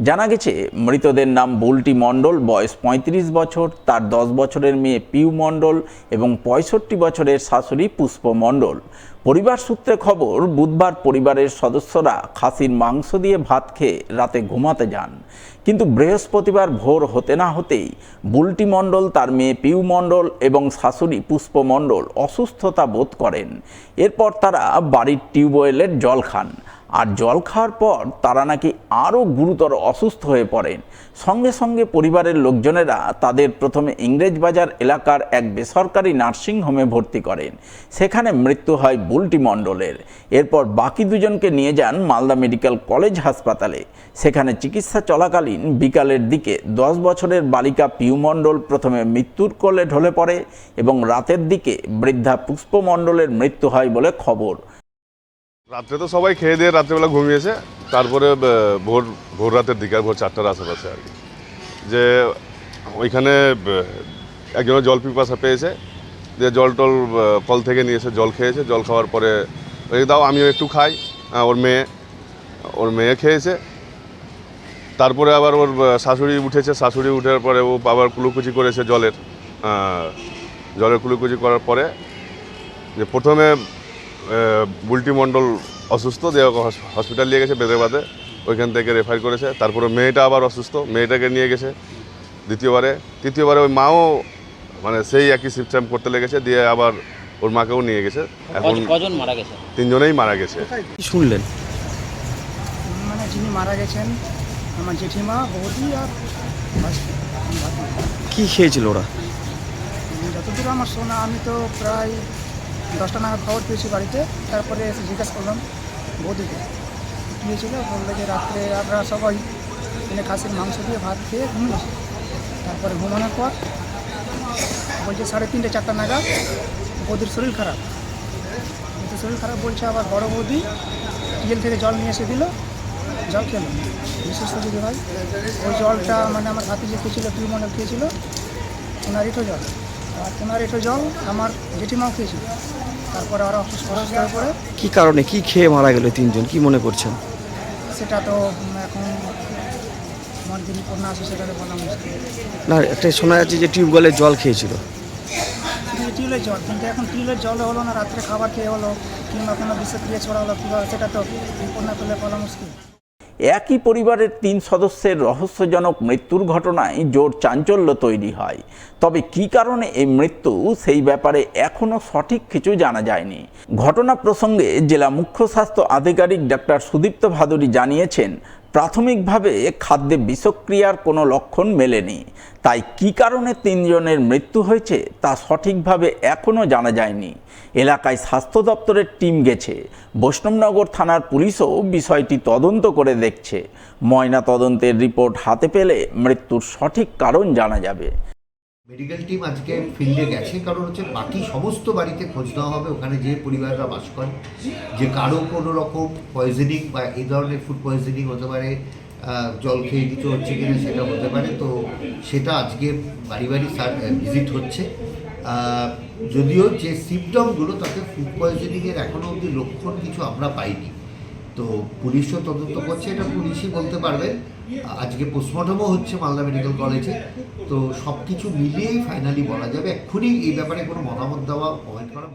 জানা গেছে, মৃতদের নাম বুলটি মণ্ডল, বয়স পঁয়ত্রিশ বছর, তার দশ বছরের মেয়ে পিউ মণ্ডল এবং পঁয়ষট্টি বছরের শাশুড়ি পুষ্প মণ্ডল। পরিবার সূত্রে খবর, বুধবার পরিবারের সদস্যরা খাসির মাংস দিয়ে ভাত খেয়ে রাতে ঘুমাতে যান। কিন্তু বৃহস্পতিবার ভোর হতে না হতেই বুলটি মণ্ডল, তার মেয়ে পিউ মণ্ডল এবং শাশুড়ি পুষ্প মণ্ডল অসুস্থতা বোধ করেন। এরপর তারা বাড়ির টিউবওয়েলের জল খান। আর জল খাওয়ার পর তারা নাকি আরও গুরুতর অসুস্থ হয়ে পড়েন। সঙ্গে সঙ্গে পরিবারের লোকজনেরা তাদের প্রথমে ইংরেজবাজার এলাকার এক বেসরকারি নার্সিংহোমে ভর্তি করেন। সেখানে মৃত্যু হয় বুলটি মণ্ডলের। এরপর বাকি দুজনকে নিয়ে যান মালদা মেডিকেল কলেজ হাসপাতালে। সেখানে চিকিৎসা চলাকালীন বিকালের দিকে দশ বছরের বালিকা পিউ মণ্ডল প্রথমে মৃত্যুর কোলে ঢলে পড়ে এবং রাতের দিকে বৃদ্ধা পুষ্প মণ্ডলের মৃত্যু হয় বলে খবর। রাত্রে তো সবাই খেয়ে দিয়ে রাত্রেবেলা ঘুমিয়েছে। তারপরে ভোর ভোর রাতের দিকে ভোর চারটার আশেপাশে আর কি। যে ওইখানে আহ, একজনের জল পিপাসা পেয়েছে। যে জল টল কল থেকে নিয়ে এসে জল খেয়েছে। জল খাওয়ার পরে ওই দাও আমিও একটু খাই। ওর মেয়ে ওর মেয়ে খেয়েছে। তারপরে আবার ওর শাশুড়ি উঠেছে। শাশুড়ি উঠার পরে ও আবার কুলুকুচি করেছে জলের। জলের কুলুকুচি করার পরে যে প্রথমে বুলটি মণ্ডল অসুস্থ দিয়ে হসপিটাল নিয়ে গেছে বেদেবাদে। ওইখান থেকে রেফার করেছে। তারপরে মেয়েটা আবার অসুস্থ মেয়েটাকে নিয়ে গেছে দ্বিতীয়বারে। তৃতীয়বারে ওই মাও মানে সেই একই সিস্টেম করতে লেগেছে দিয়ে আবার ওর মাকেও নিয়ে গেছে। এখন কজন- মারা গেছে? তিনজনেই মারা গেছে। শুনলেন? মানে যিনি মারা গেছেন আমার জেঠিমা বৌদি আর। কি খেয়েছিল ওরা? যতদূর আমার শোনা আমি তো প্রায় দশটা নাগাদ খবর পেয়েছি বাড়িতে, তারপরে এসে জিজ্ঞাসা করলাম বৌদিকে। কী হয়েছিল বলল যে রাত্রে আমরা সবাই এনে খাসির মাংস দিয়ে ভাত খেয়ে ঘুমিয়েছি তারপরে ঘুমানোর পর বলছে সাড়ে তিনটে, চারটা নাগাদ বৌদির শরীর খারাপ। কিন্তু শরীর খারাপ বলছে, আবার বড় বৌদি টিএল থেকে জল নিয়ে এসে দিল, জল খেলো। বিশেষ যদি হয় ওই জলটা মানে আমার হাতে যে খেয়েছিল টিউমন্ডল খেয়েছিল ওনার জল। আর ওনার এঁটো জল আমার জেঠিমাও খেয়েছিল। তারপরে আরও অসুস্থ অসুস্থ হয়ে পড়ে কি কারণে কি খেয়ে মারা গেল তিনজন? কি মনে করছেন? সেটা তো এখন আমার যিনি কন্যা আছে সেটা তো বলা মুশকিল। না একটা শোনা যাচ্ছে যে টিউবওয়েলের জল খেয়েছিল। টিউলের জল কিন্তু এখন টিউলের জল হলো না রাত্রে খাবার খেয়ে হলো কিংবা কোনো বিষক্রিয়া ছড়া হলো কীভাবে সেটা তো কন্যা পেলে বলা মুশকিল। একই পরিবারের তিন সদস্যের রহস্যজনক মৃত্যুর ঘটনায় জোর চাঞ্চল্য তৈরি হয়। তবে কি কারণে এই মৃত্যু, সেই ব্যাপারে এখনও সঠিক কিছু জানা যায়নি। ঘটনা প্রসঙ্গে জেলা মুখ্য স্বাস্থ্য আধিকারিক ডাক্তার সুদীপ্ত ভাদুরী জানিয়েছেন প্রাথমিকভাবে খাদ্যে বিষক্রিয়ার কোনো লক্ষণ মেলেনি। তাই কী কারণে তিনজনের মৃত্যু হয়েছে তা সঠিকভাবে এখনও জানা যায়নি। এলাকায় স্বাস্থ্য দপ্তরের টিম গেছে। বৈষ্ণবনগর থানার পুলিশও বিষয়টি তদন্ত করে দেখছে। ময়না তদন্তের রিপোর্ট হাতে পেলে মৃত্যুর সঠিক কারণ জানা যাবে। মেডিকেল টিম আজকে ফিল্ডে গেছে কারণ হচ্ছে বাকি সমস্ত বাড়িতে খোঁজ নেওয়া হবে ওখানে যে পরিবাররা বাস করে। যে কারও কোনো রকম পয়জনিং বা এই ধরনের ফুড পয়জনিং হতে পারে জল খেয়ে কিছু হচ্ছে কিনা সেটা হতে পারে তো সেটা আজকে বাড়ি বাড়ি ভিজিট হচ্ছে। যদিও যে সিমটমগুলো তাতে ফুড পয়জনিংয়ের এখনও অবধি লক্ষণ কিছু আমরা পাইনি। তো পুলিশও তদন্ত করছে, এটা পুলিশই বলতে পারবে আজকে পোস্টমর্টমও হচ্ছে মালদা মেডিকেল কলেজে তো সব কিছু মিলিয়েই ফাইনালি বলা যাবে, এক্ষুনি এই ব্যাপারে কোনো মতামত দেওয়া কমেন্ট করা।